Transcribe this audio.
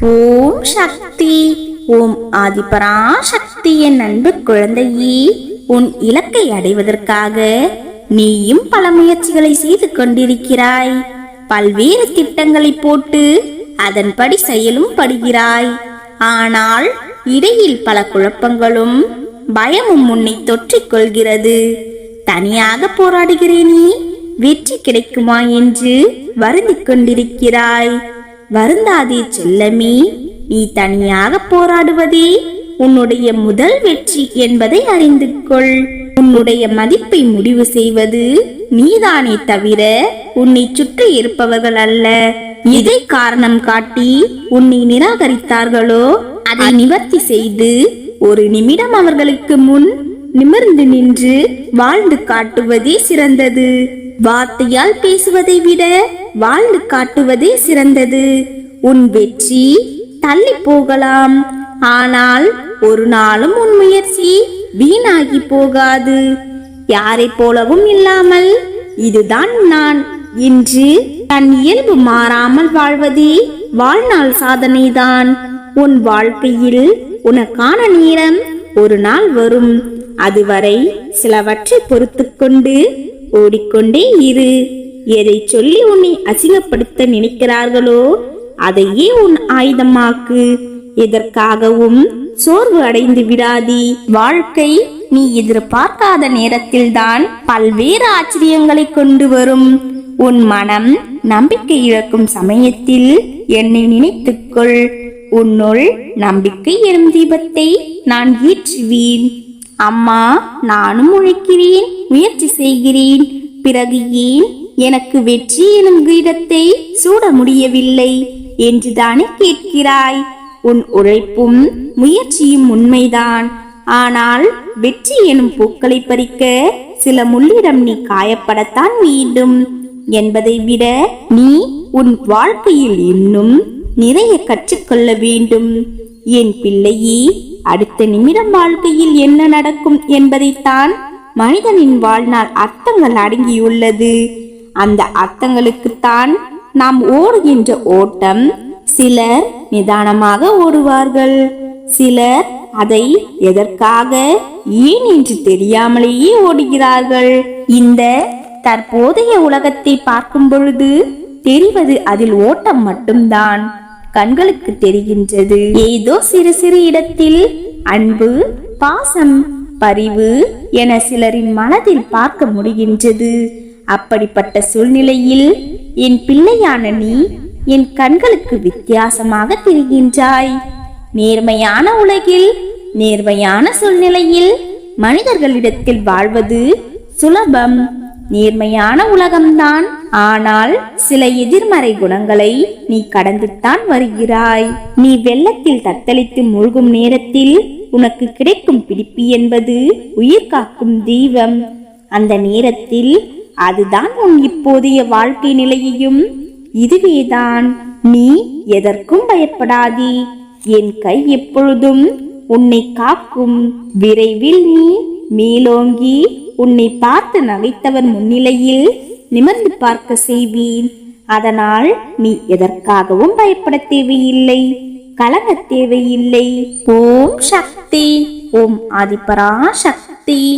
ஓம் சக்தி. ஓம் ஆதிபரா சக்தியின் என் அன்பு குழந்தையே உன் இலக்கை அடைவதற்காக நீயும் பல முயற்சிகளை செய்து கொண்டிருக்கிறாய். பல்வேறு திட்டங்களை போட்டு அதன்படி செயலும் படுகிறாய். ஆனால் இடையில் பல குழப்பங்களும் பயமும் உன்னை தொற்றிக் கொள்கிறது. தனியாக போராடுகிறேனே வெற்றி கிடைக்குமா என்று வருந்திக் கொண்டிருக்கிறாய். வருந்தாதே செல்லமே நீ தனியாக போராடுவதே உன்னுடைய முதல் வெற்றி என்பதை அறிந்து கொள். உன்னுடைய மதிப்பை முடிவு செய்வது நீதானே தவிர உன்னை சுற்றி இருப்பவர்கள் அல்ல. எதை காரணம் காட்டி உன்னை நிராகரித்தார்களோ அதை நிவர்த்தி செய்து ஒரு நிமிடம் அவர்களுக்கு முன் நிமிர்ந்து நின்று வாழ்ந்து காட்டுவதே சிறந்தது. வார்த்தையால் பேசுவதை விட வாழ்ந்து காட்டுவதே சிறந்தது. உன் வெற்றி தள்ளி போகலாம். ஆனால் ஒரு நாளும் உன் முயற்சி வீணாகி போகாது. யாரை போலவும் இல்லாமல் இதுதான் நான். இன்று தன் இயல்பு மாறாமல் வாழ்வதே வாழ்நாள் சாதனைதான். உன் வாழ்க்கையில் உனக்கான நேரம் ஒரு நாள் வரும். அதுவரை சிலவற்றை பொறுத்து கொண்டு ஓடிக்கொண்டே இரு. எதை சொல்லி உன்னை அசிங்கப்படுத்த நினைக்கிறார்களோ அதையே உன் ஆயுதமாக்கு. எதற்காகவும் சோர்வு அடைந்து விடாதி. வாழ்க்கை நீ எதிர்பார்க்காத நேரத்தில்தான் பல்வேறு ஆச்சரியங்களை கொண்டு வரும். உன் மனம் நம்பிக்கை இழக்கும் சமயத்தில் என்னை நினைத்துக்கொள். உன்னுள் நம்பிக்கை எனும் தீபத்தை நான் ஈற்றுவேன் அம்மா நானும் உழைக்கிறேன் முயற்சி செய்கிறேன். பிறகு ஏன் எனக்கு வெற்றி எனும் கிரீடத்தை சூட முடியவில்லை என்றுதானே கேட்கிறாய். உன் உழைப்பும் முயற்சியும் உண்மைதான். ஆனால் வெற்றி எனும் பூக்களை பறிக்க சில முள்ளிடம் நீ காயப்படத்தான் வேண்டும். என்பதை விட நீ உன் வாழ்க்கையில் இன்னும் நிறைய கற்றுக்கொள்ள வேண்டும். என் பிள்ளையே அடுத்த நிமிடம் வாழ்க்கையில் என்ன நடக்கும் என்பதைத்தான் மனிதனின் வாழ்நாள் அர்த்தங்கள் அடங்கியுள்ளது. அந்த அர்த்தங்களுக்குத்தான் நாம் ஓடுகின்ற ஓட்டம். சிலர் நிதானமாக ஓடுவார்கள். சிலர் அதை எதற்காக? ஏன் என்று தெரியாமலேயே ஓடுகிறார்கள். இந்த தற்போதைய உலகத்தை பார்க்கும் பொழுது தெரிவது அதில் ஓட்டம் மட்டும்தான். கண்களுக்கு தெரிகின்றது. ஏதோ சிறு சிறு இடத்தில் அன்பு பாசம் பரிவு என சிலரின் மனதில் பார்க்க முடிகின்றது. அப்படிப்பட்ட சூழ்நிலையில் என் பிள்ளையான நீ என் கண்களுக்கு வித்தியாசமாக தெரிகின்றாய். நேர்மையான உலகில் நேர்மையான சூழ்நிலையில் மனிதர்களிடத்தில் வாழ்வது சுலபம். நேர்மையான உலகம்தான் ஆனால் சில எதிர்மறை குணங்களை நீ கடந்துத்தான் வருகிறாய். நீ வெள்ளத்தில் தத்தளித்து மூழ்கும் நேரத்தில் உனக்கு கிடைக்கும் பிடிப்பு என்பது உயிர் காக்கும் தெய்வம். அந்த நேரத்தில் அதுதான் உன் இப்போதைய வாழ்க்கை நிலையையும். இதுவேதான் நீ எதற்கும் பயப்படாதே. என் கை எப்பொழுதும் உன்னை காக்கும். விரைவில் நீ மேலோங்கி உன்னை பார்த்து நகைத்தவன் முன்னிலையில் நிமிர்ந்து பார்க்க செய்வேன். அதனால் நீ எதற்காகவும் பயப்பட தேவையில்லை. கலங்க தேவையில்லை. ஓம் சக்தி. ஓம் ஆதிபரா சக்தி.